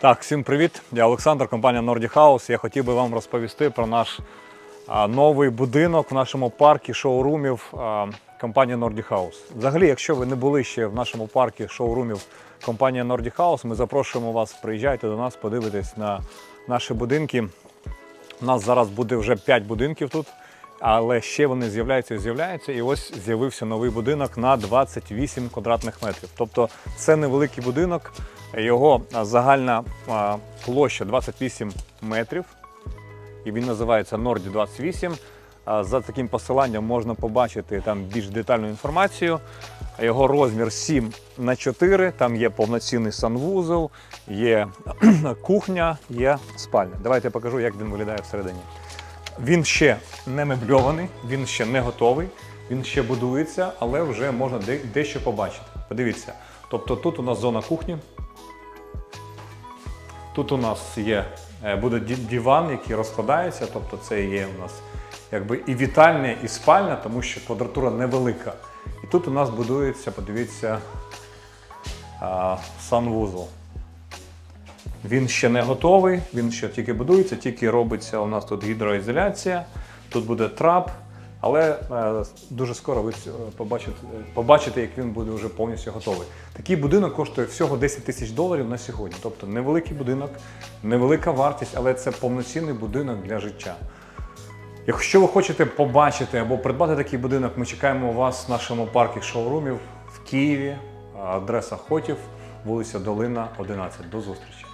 Так, всім привіт. Я Олександр, компанія Nordic House. Я хотів би вам розповісти про наш новий будинок в нашому парку шоурумів компанії Nordic House. Взагалі, якщо ви не були ще в нашому парку шоурумів компанії Nordic House, ми запрошуємо вас, приїжджайте до нас, подивитись на наші будинки. У нас зараз буде вже 5 будинків тут, але ще вони з'являються і з'являються. І ось з'явився новий будинок на 28 квадратних метрів. Тобто це невеликий будинок, його загальна площа 28 метрів. І він називається Норді 28. За таким посиланням можна побачити там більш детальну інформацію. Його розмір 7 на 4, там є повноцінний санвузол, є кухня, є спальня. Давайте я покажу, як він виглядає всередині. Він ще не мебльований, він ще не готовий, він ще будується, але вже можна дещо побачити. Подивіться. Тобто тут у нас зона кухні. Тут у нас є, е, буде диван, який розкладається, тобто це є у нас якби і вітальня, і спальня, тому що квадратура невелика. І тут у нас будується, подивіться, санвузол. Він ще не готовий, він ще тільки будується, тільки робиться у нас тут гідроізоляція, тут буде трап, але е, дуже скоро ви побачите, побачите, як він буде вже повністю готовий. Такий будинок коштує всього 10 тисяч доларів на сьогодні. Тобто невеликий будинок, невелика вартість, але це повноцінний будинок для життя. Якщо ви хочете побачити або придбати такий будинок, ми чекаємо вас в нашому парку шоурумів в Києві. Адреса Хотів, вулиця Долина, 11. До зустрічі!